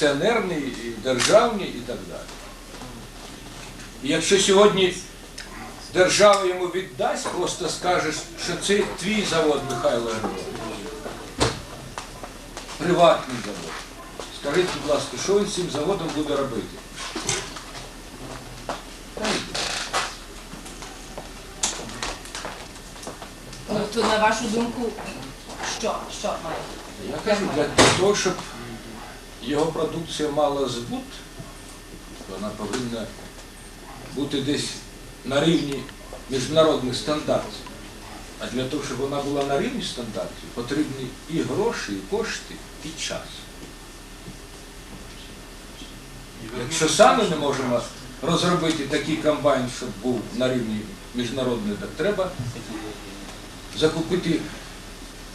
акціонерні, і державні і так далі. І якщо сьогодні держава йому віддасть, просто скаже, що це твій завод, Михайло Григорович. Приватний завод. Скажіть, будь ласка, що він з цим заводом буде робити? Ну, то на вашу думку, що? Що має? Я кажу, для того, щоб його продукція мала збут, вона повинна бути десь на рівні міжнародних стандартів. А для того, щоб вона була на рівні стандартів, потрібні і гроші, і кошти, і час. Якщо самі не можемо розробити такий комбайн, щоб був на рівні міжнародний, так треба закупити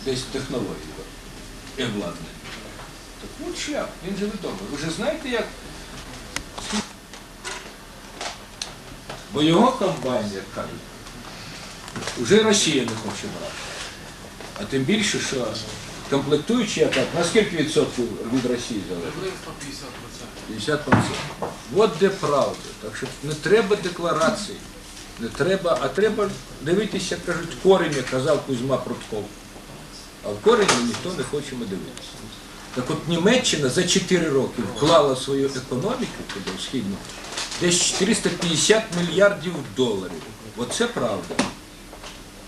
десь технологію і обладнання. Так от шлях, він же відомий. Ви ж знаєте, як. Бо його комбайн, як кажуть, вже Росія не хоче брати. А тим більше, що комплектуючі атак, на скільки відсотків від Росії залежить? 50%. От де правда. Так що не треба декларацій, не треба, а треба дивитися, кажуть, корінь, як казав Кузьма Прутков. А в корені ніхто не хочемо дивитися. Так от Німеччина за 4 роки вклала свою економіку туди, в східну, десь 450 мільярдів доларів. Оце правда.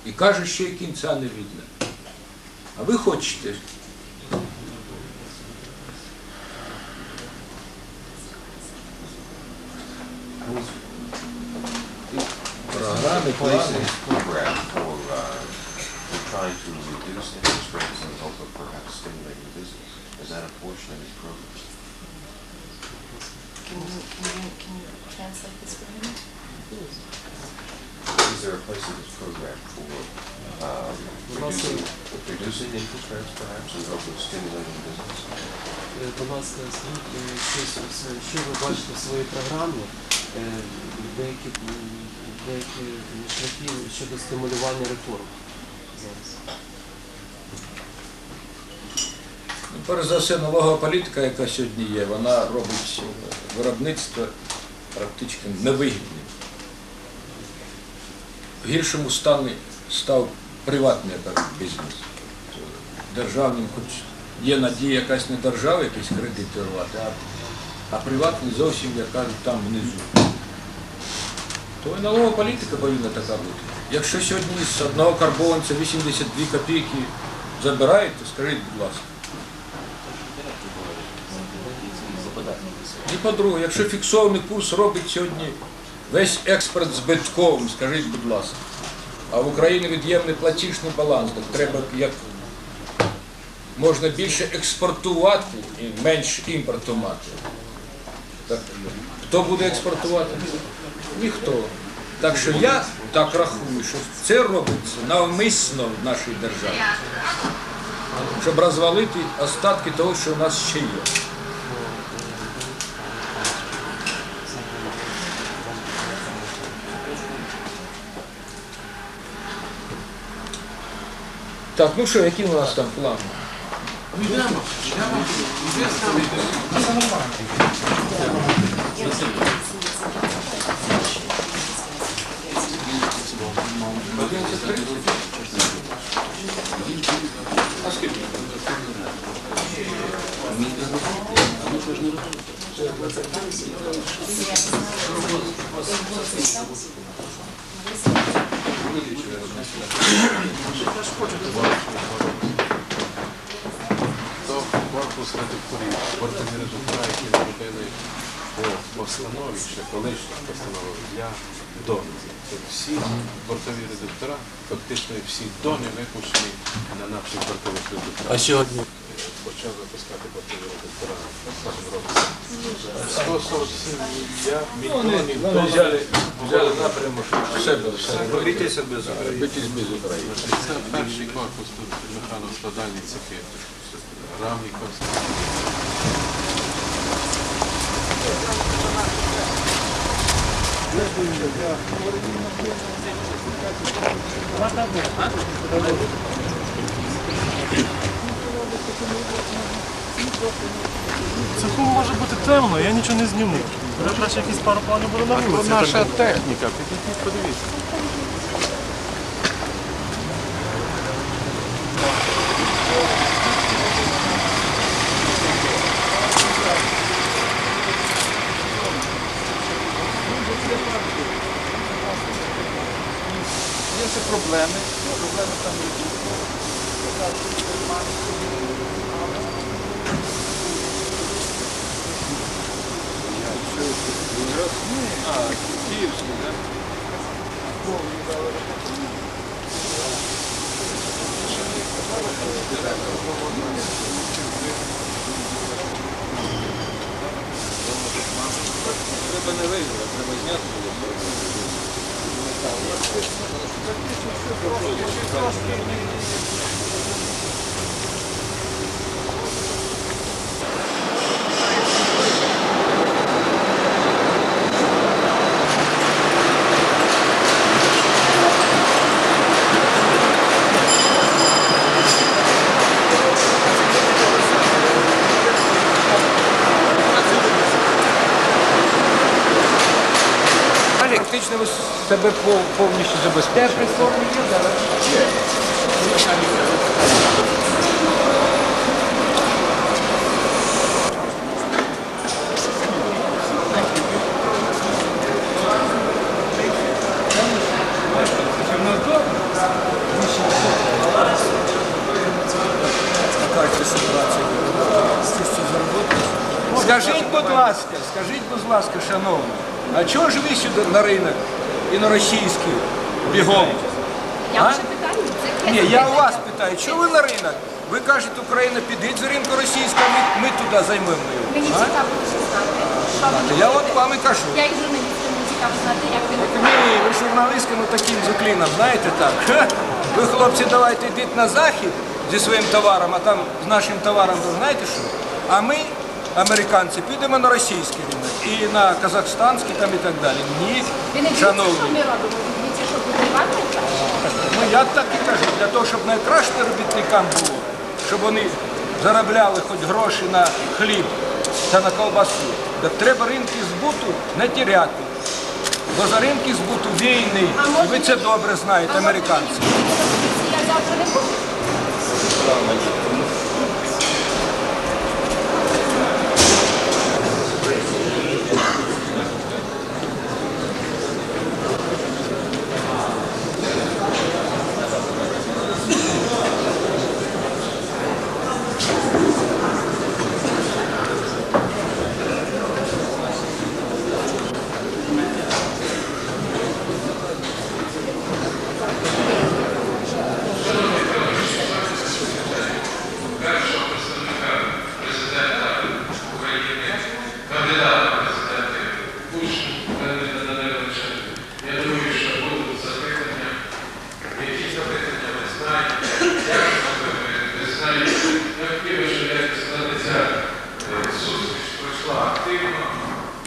І каже, що і кінця не видно. А ви хочете програми, плани. Places program for, uh, for trying to reduce interest rates in the hope of perhaps stimulating business. Is that a portion of his program? Can you, can you, can you translate this for him? Is there a place in this program for, um, reducing, reducing interest rates perhaps hope of stimulating business? Е, Будь ласка, скажіть, е, е, що ви бачите в своїй програмі, е, деякі, деякі шляхи щодо стимулювання реформ зараз? Ну, Перш за все, налогова політика, яка сьогодні є, вона робить виробництво практично невигідним. В гіршому стані став приватний бізнес. Державним, хоч є надія якась не держава, якісь кредити рвати, а, а приватний зовсім, як кажуть, там внизу. То і налогова політика повинна така бути. Якщо сьогодні з одного карбованця 82 копійки забирають, то скажіть, будь ласка. І по-друге, якщо фіксований курс робить сьогодні весь експорт збитковим, скажіть, будь ласка, а в Україні від'ємний платіжний баланс, так треба як можна більше експортувати і менше імпорту мати. Так, хто буде експортувати? Ніхто. Так що я так рахую, що це робиться навмисно в нашій державі, щоб розвалити остатки того, що у нас ще є. Так, ну що, які у нас там плани? А скільки? То корпус редакторів, бортові редактора, які зробили по постанові, ще колишній постанові для донів. Тобто всі бортові редактора, фактично всі дони випущені на наших бортових редакторах. А сьогодні? Почав випускати бортові редактора. 147 я Вони, мільйонів вони доларів. взяли, взяли напрямок себе все. Робітися без України. Битись без України. Це перший корпус тут механоскладальні цехи. Рамі конструкції. Цеху може бути темно, я нічого не зніму. Вже краще якісь пару планів буде на вулиці. Наша техніка, підійдіть, подивіться. Є проблеми. Проблеми там є. Треба не виїзд, треба зняти було. себе пов- повністю забезпечуєте. Скажіть, будь ласка, скажіть, будь ласка, шановні, а чого ж ви сюди на ринок і на російський бігом? Я вже питаю. Це Ні, я у вас питаю, чого ви на ринок? Ви кажете, Україна підіть за ринку російська, ми, ми туди займемо Мені його. А? цікаво дуже знати, що ви Я от думаєте. вам і кажу. Я як журналістка, мені цікаво знати, як ви Ні, ви журналістками таким заклином, знаєте так. Ха? Ви, хлопці, давайте йдіть на захід зі своїм товаром, а там з нашим товаром, ви знаєте що? А ми, американці, підемо на російський ринок і на казахстанський там і так далі. Ні, Ви не дивіться, що шановні. Ну я так і кажу, для того, щоб найкраще робітникам було, щоб вони заробляли хоч гроші на хліб та на ковбасу, так треба ринки збуту не тіряти. Бо за ринки збуту війни, і ви це добре знаєте, американці. Я завтра не буду.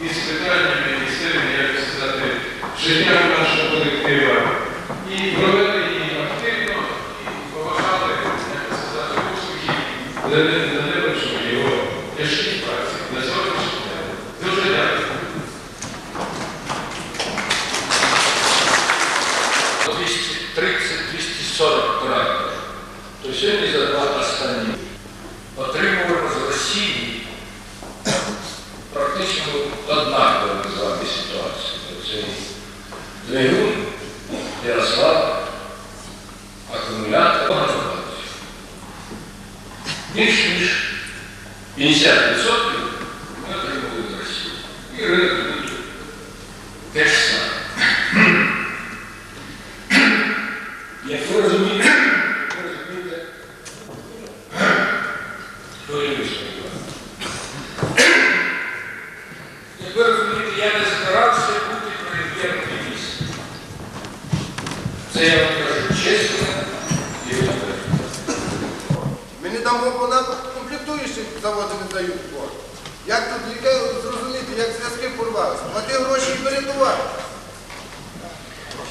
і з питаннями і з тим, як сказати, життя нашого колектива. І провели її активно, і поважали, успіхи Леонида Даниловича, його тяжкій праці на сьогоднішній день. Дуже дякую. 230-240 проєктів. То сьогодні за два останні 50% ми отримували з Росії. І ринок буде те ж саме. Як ви розумієте, ви розумієте, хвилююсь, Як ви розумієте, я не збирався бути прем'єр-міністром. Це я вам кажу чесно і відверто. Ми не дамо, бо Нам комплектуючі заводи не дають кошти. Як тут яке зрозуміти, як зв'язки порвалися? Плати гроші і бери.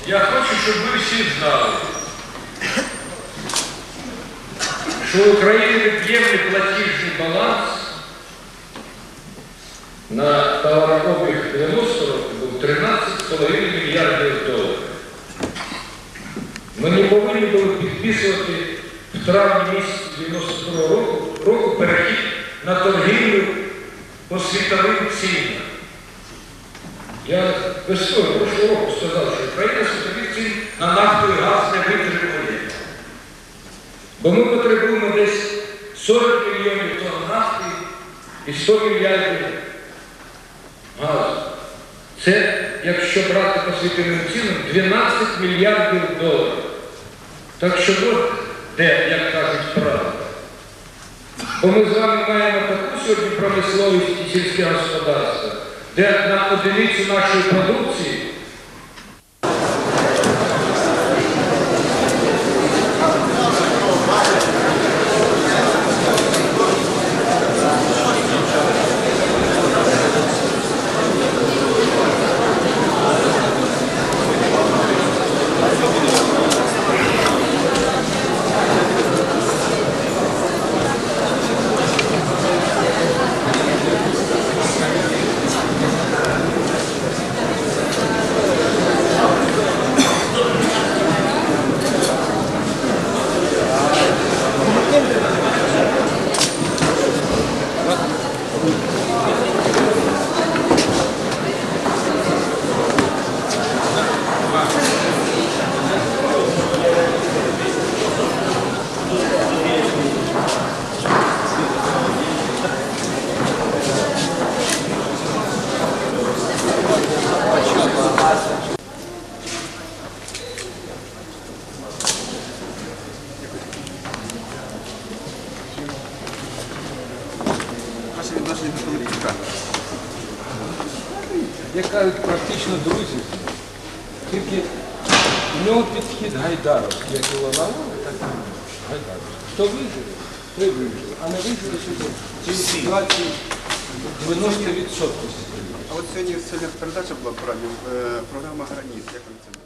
Я хочу, щоб ви всі знали, що в Україні об'ємний платіжний баланс на товарообіг 90 років був 13,5 мільярдів доларів. Ми не повинні були підписувати в травні місяці 92 року, року світовим цінам. Я того прошлого року сказав, що Україна світових цін на нафту і газ не витримує. Бо ми потребуємо десь 40 мільйонів тонн нафти і 100 мільярдів газу. Це, якщо брати по світовим цінам, 12 мільярдів доларів. Так що от де, як. Бо ми з вами маємо таку сьогодні промисловість і сільське господарство, де на одиницю нашої продукції Ваше відношення до як кажуть, практично друзі. Тільки в нього підхід гайдарок, як і Лавалова, так і гайдарок. Хто виживе, той виживе, а не виживе сюди. В цій ситуації 90% сидять. А от сьогодні, сьогодні передача була радіо, е, програма Граніт. Як ви це?